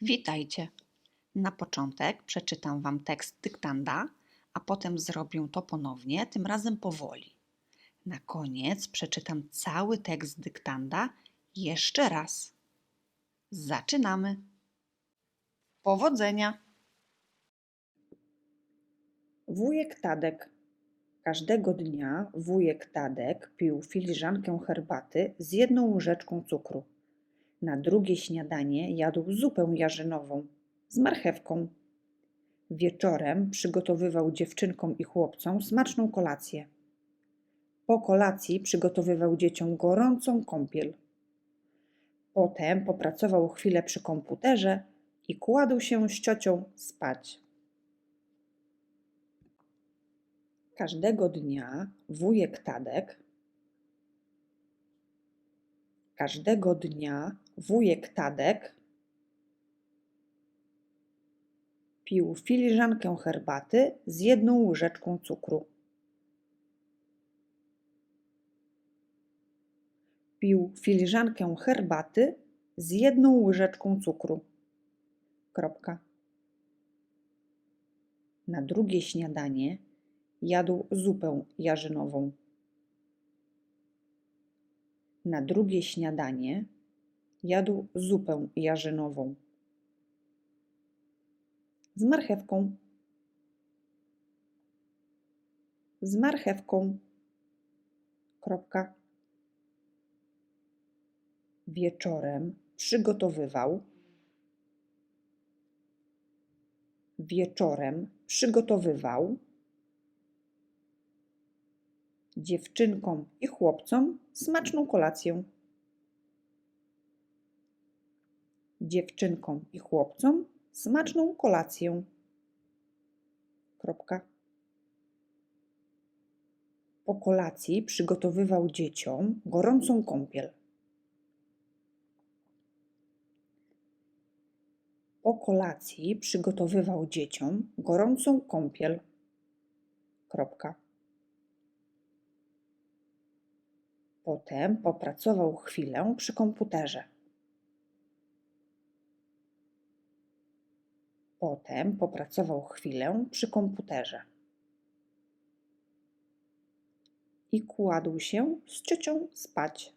Witajcie. Na początek przeczytam Wam tekst dyktanda, a potem zrobię to ponownie, tym razem powoli. Na koniec przeczytam cały tekst dyktanda jeszcze raz. Zaczynamy. Powodzenia! Wujek Tadek. Każdego dnia wujek Tadek pił filiżankę herbaty z jedną łyżeczką cukru. Na drugie śniadanie jadł zupę jarzynową z marchewką. Wieczorem przygotowywał dziewczynkom i chłopcom smaczną kolację. Po kolacji przygotowywał dzieciom gorącą kąpiel. Potem popracował chwilę przy komputerze i kładł się z ciocią spać. Każdego dnia wujek Tadek każdego dnia wujek Tadek pił filiżankę herbaty z jedną łyżeczką cukru. Pił filiżankę herbaty z jedną łyżeczką cukru. Kropka. Na drugie śniadanie jadł zupę jarzynową. Na drugie śniadanie jadł zupę jarzynową z marchewką. Z marchewką. Kropka. Wieczorem przygotowywał. Wieczorem przygotowywał dziewczynkom i chłopcom smaczną kolację. Dziewczynkom i chłopcom smaczną kolację. Kropka. Po kolacji przygotowywał dzieciom gorącą kąpiel. Po kolacji przygotowywał dzieciom gorącą kąpiel. Kropka. Potem popracował chwilę przy komputerze. Potem popracował chwilę przy komputerze. I kładł się z ciocią spać.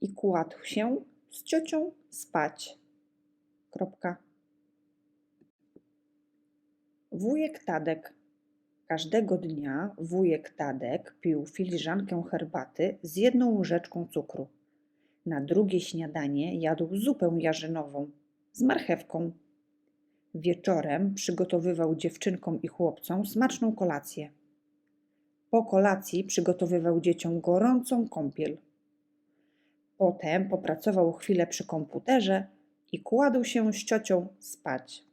I kładł się z ciocią spać. Kropka. Wujek Tadek. Każdego dnia wujek Tadek pił filiżankę herbaty z jedną łyżeczką cukru. Na drugie śniadanie jadł zupę jarzynową z marchewką. Wieczorem przygotowywał dziewczynkom i chłopcom smaczną kolację. Po kolacji przygotowywał dzieciom gorącą kąpiel. Potem popracował chwilę przy komputerze i kładł się z ciocią spać.